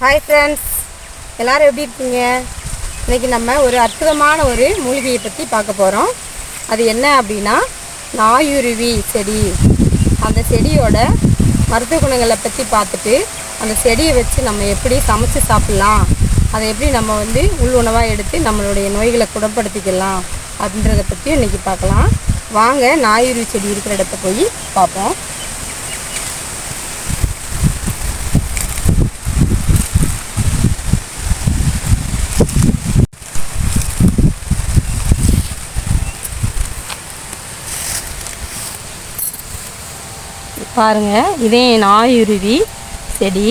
Hi friends எல்லோரும் எப்படி இருக்கீங்க? இன்னைக்கு நம்ம ஒரு அற்புதமான ஒரு மூலிகையை பற்றி பார்க்க போகிறோம் அது என்ன அப்படின்னா நாயுருவி செடி. அந்த செடியோட மருத்துவ குணங்களை பற்றி பார்த்துட்டு அந்த செடியை வச்சு நம்ம எப்படி சமைச்சு சாப்பிட்லாம் அதை எப்படி நம்ம வந்து உள் உணவாக எடுத்து நம்மளுடைய நோய்களை குணப்படுத்திக்கலாம் அப்படின்றத பற்றி இன்னைக்கு பார்க்கலாம். வாங்க நாயுருவி செடி இருக்கிற இடத்த போய் பார்ப்போம். பாருங்கள் இதே நாயுருவி செடி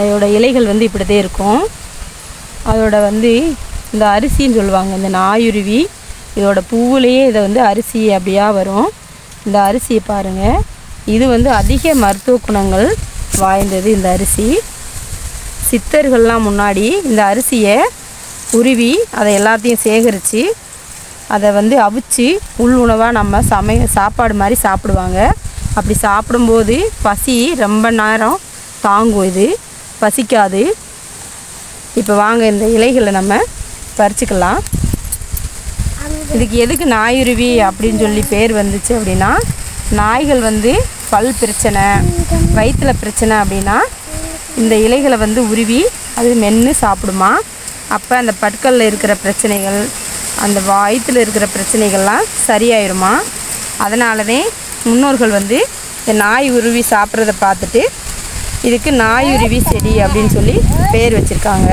அதோட இலைகள் வந்து இப்படி தான் இருக்கும். அதோட வந்து இந்த அரிசின்னு சொல்லுவாங்க இந்த நாயுருவி இதோட பூவுலேயே இதை வந்து அரிசி அப்படியா வரும். இந்த அரிசியை பாருங்கள் இது வந்து அதிக மருத்துவ குணங்கள் வாய்ந்தது இந்த அரிசி. சித்தர்கள்லாம் முன்னாடி இந்த அரிசியை உருவி அதை எல்லாத்தையும் சேகரித்து அதை வந்து அவிச்சு உள் உணவாக நம்ம சமய சாப்பாடு மாதிரி சாப்பிடுவாங்க. அப்படி சாப்பிடும்போது பசி ரொம்ப நேரம் தாங்கும் இது. பசிக்காது. இப்போ வாங்க இந்த இலைகளை நம்ம பறிச்சுக்கலாம். இதுக்கு எதுக்கு நாயுருவி அப்படின்னு சொல்லி பேர் வந்துச்சு அப்படின்னா நாய்கள் வந்து பல் பிரச்சனை வயிற்றில் பிரச்சனை அப்படின்னா இந்த இலைகளை வந்து உருவி அது மென்று சாப்பிடுமா? அப்போ அந்த பற்களில் இருக்கிற பிரச்சனைகள் அந்த வயிற்றில் இருக்கிற பிரச்சனைகள்லாம் சரியாயிருமா? அதனாலவே முன்னோர்கள் வந்து இந்த நாய் உருவி சாப்பிட்றத பார்த்துட்டு இதுக்கு நாய் உருவி செடி அப்படின்னு சொல்லி பேர் வச்சுருக்காங்க.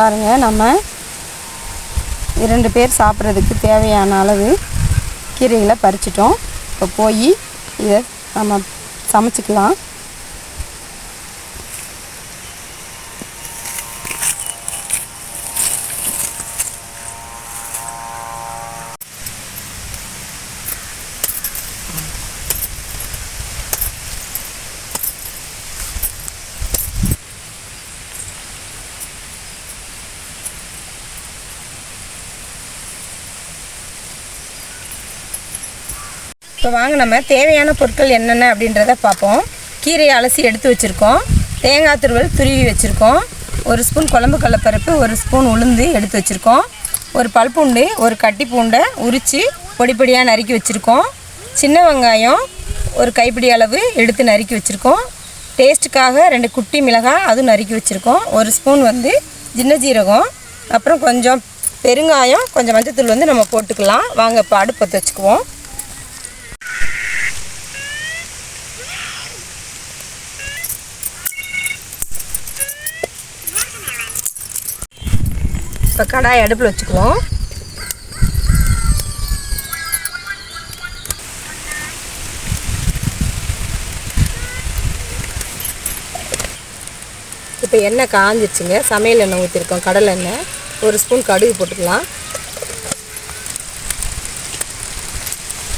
பாருங்கள் நம்ம இரண்டு பேர் சாப்பிட்றதுக்கு தேவையான அளவு கீரைகளை பறிச்சிட்டோம். இப்போ போய் இதை நம்ம சமைச்சிக்கலாம். இப்போ வாங்க நம்ம தேவையான பொருட்கள் என்னென்ன அப்படின்றத பார்ப்போம். கீரையை அலசி எடுத்து வச்சுருக்கோம். தேங்காய் துருவல் துருவி வச்சுருக்கோம். ஒரு ஸ்பூன் குழம்பு கடலப்பருப்பு ஒரு ஸ்பூன் உளுந்து எடுத்து வச்சுருக்கோம். ஒரு பல்பூண்டு ஒரு கட்டி பூண்டை உரித்து பொடி பொடியாக நறுக்கி வச்சுருக்கோம். சின்ன வெங்காயம் ஒரு கைப்பிடி அளவு எடுத்து நறுக்கி வச்சுருக்கோம். டேஸ்ட்டுக்காக ரெண்டு குட்டி மிளகாய் அதுவும் நறுக்கி வச்சுருக்கோம். ஒரு ஸ்பூன் வந்து சின்ன ஜீரகம் அப்புறம் கொஞ்சம் பெருங்காயம் கொஞ்சம் மஞ்சத்தூள் வந்து நம்ம போட்டுக்கலாம். வாங்க இப்போ அடுப்பு வச்சுக்குவோம். இப்போ கடாய் அடுப்பில் வச்சுக்குவோம். இப்போ எண்ணெய் காஞ்சிருச்சுங்க. சமையல் எண்ணெய் ஊற்றிருக்கோம். கடலை எண்ணெய். ஒரு ஸ்பூன் கடுகு போட்டுக்கலாம்.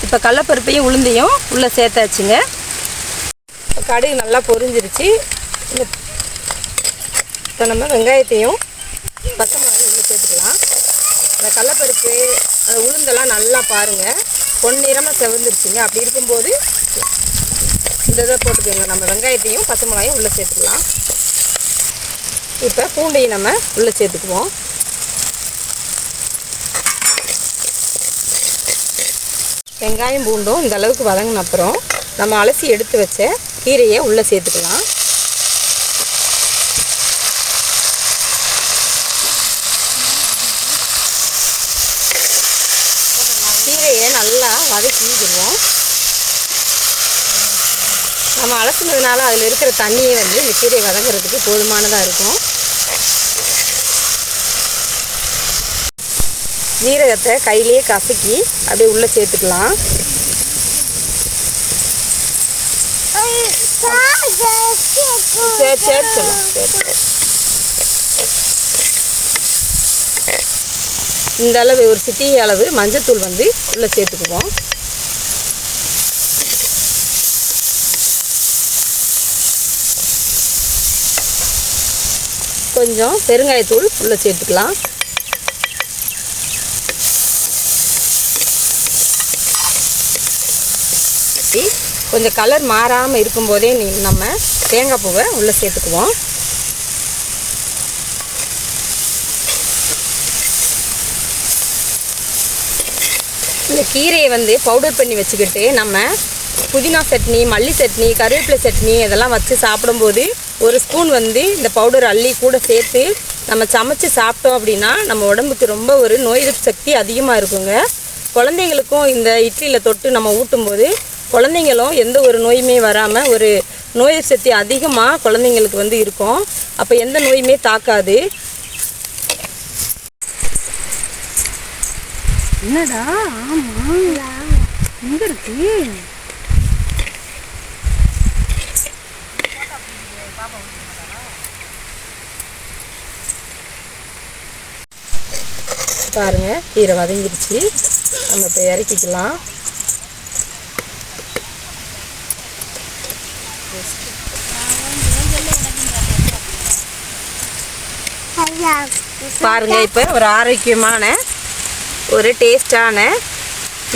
இப்போ கடலப்பருப்பையும் உளுந்தையும் உள்ளே சேர்த்தாச்சுங்க. இப்போ கடுகு நல்லா பொரிஞ்சிருச்சு. இந்த இப்போ நம்ம வெங்காயத்தையும் பச்சை மிளகாய் சேர்த்துக்கலாம் அந்த கடலப்பருப்பு அந்த உளுந்தெல்லாம் நல்லா பாருங்கள் பொன்னிறமாக செவந்துருச்சுங்க. அப்படி இருக்கும்போது இந்த இதை போட்டுக்கோங்க. நம்ம வெங்காயத்தையும் பச்சை மிளகாயும் உள்ளே சேர்த்துக்கலாம். இப்போ பூண்டையும் நம்ம உள்ளே சேர்த்துக்குவோம். வெங்காயம் பூண்டும் இந்த அளவுக்கு வதங்கின அப்புறம் நம்ம அலசி எடுத்து வச்ச கீரையை உள்ளே சேர்த்துக்கலாம் கீரையை நல்லா வதக்கிடுவோம் நம்ம அலசுனதுனால அதில் இருக்கிற தண்ணியே வந்து இந்த கீரை வதங்குறதுக்கு போதுமானதாக இருக்கும். ஜீரகத்தை கையிலேயே கசக்கி அப்படியே உள்ளே சேர்த்துக்கலாம். சரி சரி சொல்லு சரி இந்த அளவு ஒரு சிட்டி அளவு மஞ்சத்தூள் வந்து உள்ளே சேர்த்துக்குவோம். கொஞ்சம் பெருங்காயத்தூள் உள்ளே சேர்த்துக்கலாம். கொஞ்சம் கலர் மாறாமல் இருக்கும்போதே நீ நம்ம தேங்காய் பூவை உள்ளே சேர்த்துக்குவோம். இந்த கீரையை வந்து பவுடர் பண்ணி வச்சுக்கிட்டு நம்ம புதினா சட்னி மல்லி சட்னி கருவேப்பிலை சட்னி இதெல்லாம் வச்சு சாப்பிடும்போது ஒரு ஸ்பூன் வந்து இந்த பவுடர் அள்ளி கூட சேர்த்து நம்ம சமைச்சு சாப்பிட்டோம் அப்படின்னா நம்ம உடம்புக்கு ரொம்ப ஒரு நோய் எதிர்ப்பு சக்தி அதிகமாக இருக்குங்க. குழந்தைங்களுக்கும் இந்த இட்லியில் தொட்டு நம்ம ஊட்டும்போது குழந்தைங்களும் எந்த ஒரு நோயுமே வராமல் ஒரு நோய் எதிர்ப்பு சக்தி அதிகமாக குழந்தைங்களுக்கு வந்து இருக்கும். அப்போ எந்த நோயுமே தாக்காது. என்னடா? ஆமா. எங்க இருக்கு? பாருங்க கீரை வதங்கிருச்சு. நம்ம இப்போ இறக்கிக்கலாம். பாருங்க இப்போ ஒரு ஆரோக்கியமான ஒரு டேஸ்டான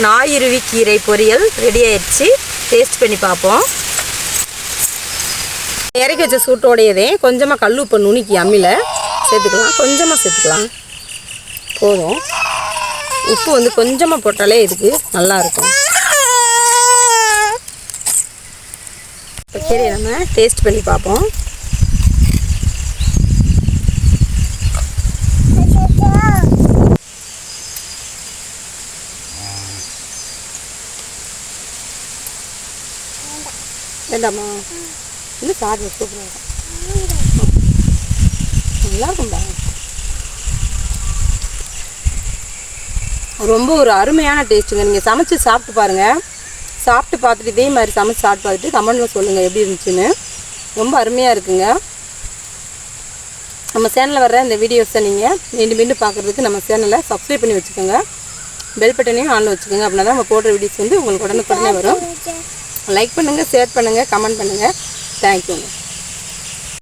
நாயுருவி கீரை பொரியல் ரெடி ஆயிடுச்சு டேஸ்ட் பண்ணி பார்ப்போம். இறக்கி வச்ச சூட்டோடையதே கொஞ்சமாக கல் உப்பை நுணுக்கி அம்மியில் சேர்த்துக்கலாம். கொஞ்சமாக சேர்த்துக்கலாம். போதும். உப்பு வந்து கொஞ்சமாக போட்டாலே இதுக்கு நல்லா இருக்கும் இப்போ சரி நம்ம டேஸ்ட் பண்ணி பார்ப்போம். வேண்டாமா? இன்னும் சார்ஜ் சூப்பராக இருக்கும். நல்லா இருக்கும்பா ரொம்ப ஒரு அருமையான டேஸ்ட்டுங்க. நீங்கள் சமைச்சு சாப்பிட்டு பாருங்கள் சாப்பிட்டு பார்த்துட்டு இதே மாதிரி சமைச்சு சாப்பிட்டு பார்த்துட்டு கமெண்ட்டில் சொல்லுங்கள் எப்படி இருந்துச்சுன்னு. ரொம்ப அருமையாக இருக்குங்க. நம்ம சேனலில் வர்ற இந்த வீடியோஸை நீங்கள் மீண்டும் மீண்டும் பார்க்குறதுக்கு நம்ம சேனலை சப்ஸ்கிரைப் பண்ணி வச்சுக்கோங்க. பெல் பட்டனையும் ஆனில் வச்சுக்கோங்க. அப்படின்னா தான் நம்ம போடுற வீடியோஸ் வந்து உங்களுக்கு உடனுக்குடனே வரும். லைக் பண்ணுங்கள் ஷேர் பண்ணுங்கள் கமெண்ட் பண்ணுங்கள் தேங்க்யூங்க